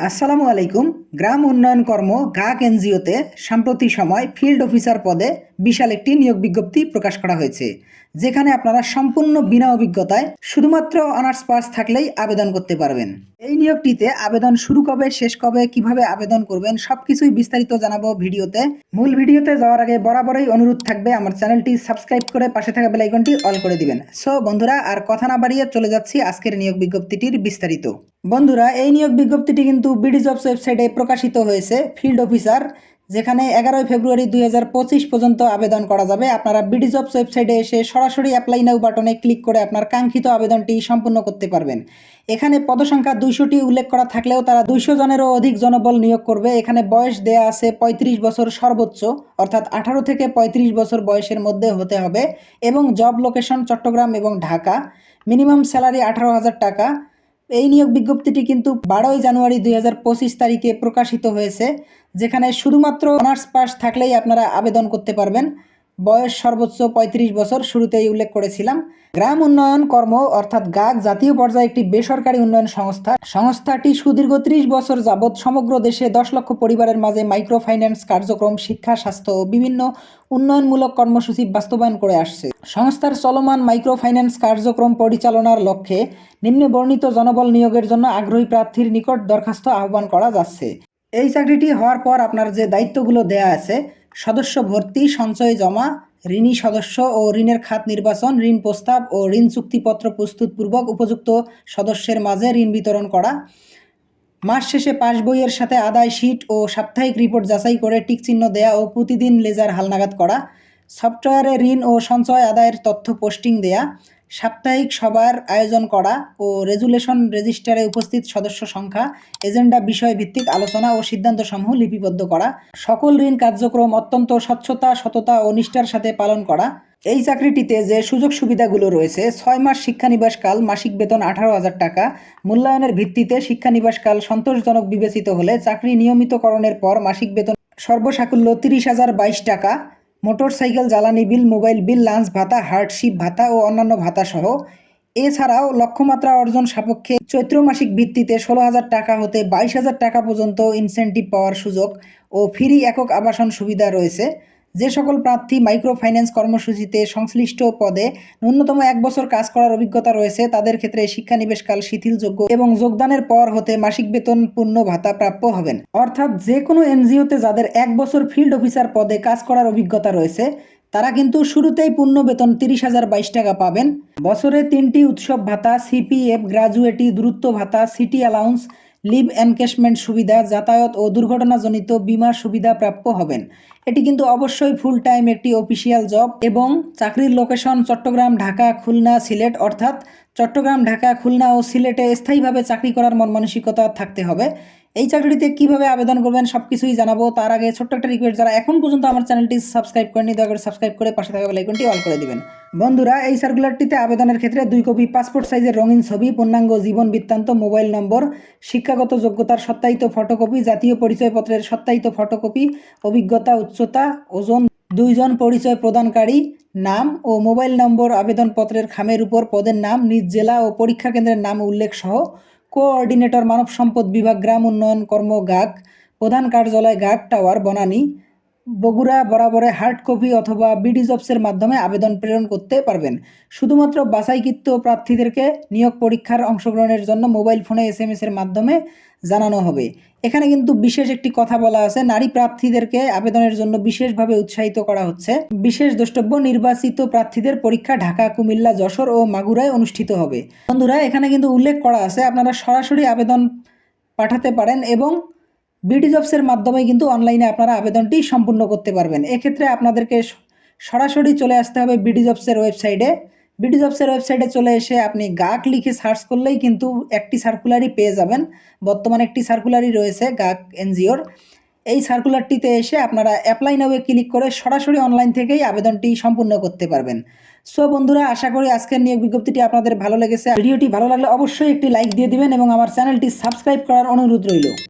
আসসালামু আলাইকুম। গ্রাম উন্নয়ন কর্ম গাক এনজিওতে সাম্প্রতিক সময় ফিল্ড অফিসার পদে বিশাল একটি নিয়োগ বিজ্ঞপ্তি প্রকাশ করা হয়েছে, যেখানে আপনারা সম্পূর্ণ বিনা অভিজ্ঞতায় শুধুমাত্র অনার্স পাস থাকলেই আবেদন করতে পারবেন। এই নিয়োগটিতে আবেদন শুরু কবে, শেষ কবে, কীভাবে আবেদন করবেন, সবকিছুই বিস্তারিত জানাব ভিডিওতে। মূল ভিডিওতে যাওয়ার আগে বরাবরই অনুরোধ থাকবে আমার চ্যানেলটি সাবস্ক্রাইব করে পাশে থাকা বেলাইকনটি অল করে দিবেন। সো বন্ধুরা, আর কথা না বাড়িয়ে চলে যাচ্ছি আজকের নিয়োগ বিজ্ঞপ্তিটির বিস্তারিত। বন্ধুরা, এই নিয়োগ বিজ্ঞপ্তিটি কিন্তু বিডি জবস ওয়েবসাইটে প্রকাশিত হয়েছে, ফিল্ড অফিসার যেখানে এগারোই ফেব্রুয়ারি দুই হাজার পঁচিশ পর্যন্ত আবেদন করা যাবে। আপনারা বিডি জবস ওয়েবসাইটে এসে সরাসরি অ্যাপ্লাই নাও বাটনে ক্লিক করে আপনার কাঙ্ক্ষিত আবেদনটি সম্পূর্ণ করতে পারবেন। এখানে পদসংখ্যা দুইশোটি উল্লেখ করা থাকলেও তারা দুইশো জনেরও অধিক জনবল নিয়োগ করবে। এখানে বয়স দেয়া আছে পঁয়ত্রিশ বছর সর্বোচ্চ, অর্থাৎ আঠারো থেকে পঁয়ত্রিশ বছর বয়সের মধ্যে হতে হবে এবং জব লোকেশন চট্টগ্রাম এবং ঢাকা। মিনিমাম স্যালারি আঠারো হাজার টাকা। এই নিয়োগ বিজ্ঞপ্তিটি কিন্তু বারোই জানুয়ারি দুই হাজার পঁচিশ তারিখে প্রকাশিত হয়েছে, যেখানে শুধুমাত্র অনার্স পাস থাকলেই আপনারা আবেদন করতে পারবেন। বয়স সর্বোচ্চ পঁয়ত্রিশ বছর শুরুতেই উল্লেখ করেছিলাম। গ্রাম উন্নয়ন কর্ম অর্থাৎ গাগ জাতীয় পর্যায়ে একটি বেসরকারি উন্নয়ন সংস্থা। সংস্থাটি সুদীর্ঘ ত্রিশ বছর যাবৎ সমগ্র দেশে দশ লক্ষ পরিবারের মাঝে মাইক্রো ফাইন্যান্স কার্যক্রম, শিক্ষা, স্বাস্থ্য ও বিভিন্ন উন্নয়নমূলক কর্মসূচি বাস্তবায়ন করে আসছে। সংস্থার চলমান মাইক্রো ফাইন্যান্স কার্যক্রম পরিচালনার লক্ষ্যে নিম্নে বর্ণিত জনবল নিয়োগের জন্য আগ্রহী প্রার্থীর নিকট দরখাস্ত আহ্বান করা যাচ্ছে। এই চাকরিটি হওয়ার পর আপনার যে দায়িত্বগুলো দেয়া আছে সদস্য ভর্তি, সঞ্চয় জমা, ঋণী সদস্য ও ঋণের খাত নির্বাচন, ঋণ প্রস্তাব ও ঋণ চুক্তিপত্র প্রস্তুতপূর্বক উপযুক্ত সদস্যের মাঝে ঋণ বিতরণ করা। মাস শেষে পাস বইয়ের সাথে আদায় শীট ও সাপ্তাহিক রিপোর্ট যাচাই করে টিক চিহ্ন দেয়া ও প্রতিদিন লেজার হালনাগাদ করা। সফটওয়্যারে ঋণ ও সঞ্চয় আদায়ের তথ্য পোস্টিং দেয়া। সাপ্তাহিক সভার আয়োজন করা ও রেজুলেশন রেজিস্টারে উপস্থিত সদস্য সংখ্যা, এজেন্ডা বিষয় ভিত্তিক আলোচনা ও সিদ্ধান্তসমূহ লিপিবদ্ধ করা, সকল ঋণ কার্যক্রম অত্যন্ত স্বচ্ছতা, সততা ও নিষ্ঠার সাথে পালন করা। এই চাকরিটিতে যে সুযোগ সুবিধাগুলো রয়েছে, ছয় মাস শিক্ষানিবাসকাল মাসিক বেতন আঠারো হাজার টাকা। মূল্যায়নের ভিত্তিতে শিক্ষানিবাসকাল সন্তোষজনক বিবেচিত হলে চাকরি নিয়মিতকরণের পর মাসিক বেতন সর্বসাকুল্য তিরিশ হাজার বাইশ টাকা। মোটরসাইকেল, জ্বালানি বিল, মোবাইল বিল, লাঞ্চ ভাতা হার্ডশিপ ভাতা ও অন্যান্য ভাতা সহ এছাড়াও লক্ষ্যমাত্রা অর্জন সাপেক্ষে চৈত্র মাসিক ভিত্তিতে ষোলো হাজার টাকা হতে বাইশ হাজার টাকা পর্যন্ত ইনসেন্টিভ পাওয়ার সুযোগ ও ফ্রি একক আবাসন সুবিধা রয়েছে। যে সকল প্রার্থী মাইক্রো ফাইন্যান্স কর্মসূচিতে সংশ্লিষ্ট পদে ন্যূনতম এক বছর কাজ করার অভিজ্ঞতা রয়েছে, তাদের ক্ষেত্রে শিক্ষানিবেশকাল শিথিলযোগ্য এবং যোগদানের পর হতে মাসিক বেতন পূর্ণ ভাতা প্রাপ্য হবেন। অর্থাৎ যে কোনো এনজিওতে যাদের এক বছর ফিল্ড অফিসার পদে কাজ করার অভিজ্ঞতা রয়েছে, তারা কিন্তু শুরুতেই পূর্ণ বেতন তিরিশ হাজার বাইশ টাকা পাবেন। বছরে তিনটি উৎসব ভাতা, সিপিএফ, গ্রাজুয়েটি দূরত্ব ভাতা, সিটি অ্যালাউন্স লিভ এনকেশমেন্ট সুবিধা, যাতায়াত ও দুর্ঘটনাজনিত বিমা সুবিধা প্রাপ্য হবেন। এটি কিন্তু অবশ্যই ফুল টাইম একটি অফিসিয়াল জব এবং চাকরির লোকেশন চট্টগ্রাম, ঢাকা, খুলনা, সিলেট, অর্থাৎ চট্টগ্রাম, ঢাকা, খুলনা ও সিলেটে স্থায়ীভাবে চাকরি করার মন মানসিকতা থাকতে হবে। এই চাকরিতে কীভাবে আবেদন করবেন সব কিছুই জানাব। তার আগে ছোট্ট একটা রিকোয়েস্ট যারা এখন পর্যন্ত আমার চ্যানেলটি সাবস্ক্রাইব করেনি দয়া করে সাবস্ক্রাইব করে পাশে থাকা বেলাইকনটি অল করে দিবেন। বন্ধুরা, এই সার্কুলারটিতে আবেদনের ক্ষেত্রে দুই কপি পাসপোর্ট সাইজের রঙিন ছবি, পূর্ণাঙ্গ জীবন বৃত্তান্ত মোবাইল নম্বর শিক্ষাগত যোগ্যতার সত্যায়িত ফটোকপি জাতীয় পরিচয়পত্রের সত্যায়িত ফটোকপি অভিজ্ঞতা, উচ্চতা, ওজন, দুইজন পরিচয় প্রদানকারী, নাম ও মোবাইল নম্বর আবেদনপত্রের খামের উপর পদের নাম, নিজ জেলা ও পরীক্ষা কেন্দ্রের নাম উল্লেখ সহ কোঅর্ডিনেটর মানব সম্পদ বিভাগ গ্রাম উন্নয়ন কর্ম গাক প্রধান কার্যালয় গাক টাওয়ার বনানী বগুড়া বরাবরে হার্ড কপি অথবা বিডি জবসের মাধ্যমে আবেদন প্রেরণ করতে পারবেন। শুধুমাত্র বাছাইকৃত প্রার্থীদেরকে নিয়োগ পরীক্ষার অংশগ্রহণের জন্য মোবাইল ফোনে এস এম এর মাধ্যমে জানানো হবে। এখানে কিন্তু বিশেষ একটি কথা বলা আছে, নারী প্রার্থীদেরকে আবেদনের জন্য বিশেষভাবে উৎসাহিত করা হচ্ছে। বিশেষ দ্রষ্টব্য, নির্বাচিত প্রার্থীদের পরীক্ষা ঢাকা, কুমিল্লা, যশোর ও মাগুরায় অনুষ্ঠিত হবে। বন্ধুরা, এখানে কিন্তু উল্লেখ করা আছে, আপনারা সরাসরি আবেদন পাঠাতে পারেন এবং বিডি জবসের মাধ্যমে কিন্তু অনলাইনে আপনারা আবেদনটি সম্পূর্ণ করতে পারবেন। এক্ষেত্রে আপনাদেরকে সরাসরি চলে আসতে হবে বিডি জবসের ওয়েবসাইটে। বিডি জবসের ওয়েবসাইটে চলে এসে আপনি গাক লিখে সার্চ করলেই কিন্তু একটি সার্কুলারই পেয়ে যাবেন। বর্তমানে একটি সার্কুলারই রয়েছে গাক এনজিওর। এই সার্কুলারটিতে এসে আপনারা অ্যাপ্লাই নাও ক্লিক করে সরাসরি অনলাইন থেকেই আবেদনটি সম্পূর্ণ করতে পারবেন। সো বন্ধুরা, আশা করি আজকের নিয়োগ বিজ্ঞপ্তিটি আপনাদের ভালো লেগেছে। ভিডিওটি ভালো লাগলে অবশ্যই একটি লাইক দিয়ে দিবেন এবং আমার চ্যানেলটি সাবস্ক্রাইব করার অনুরোধ রইল।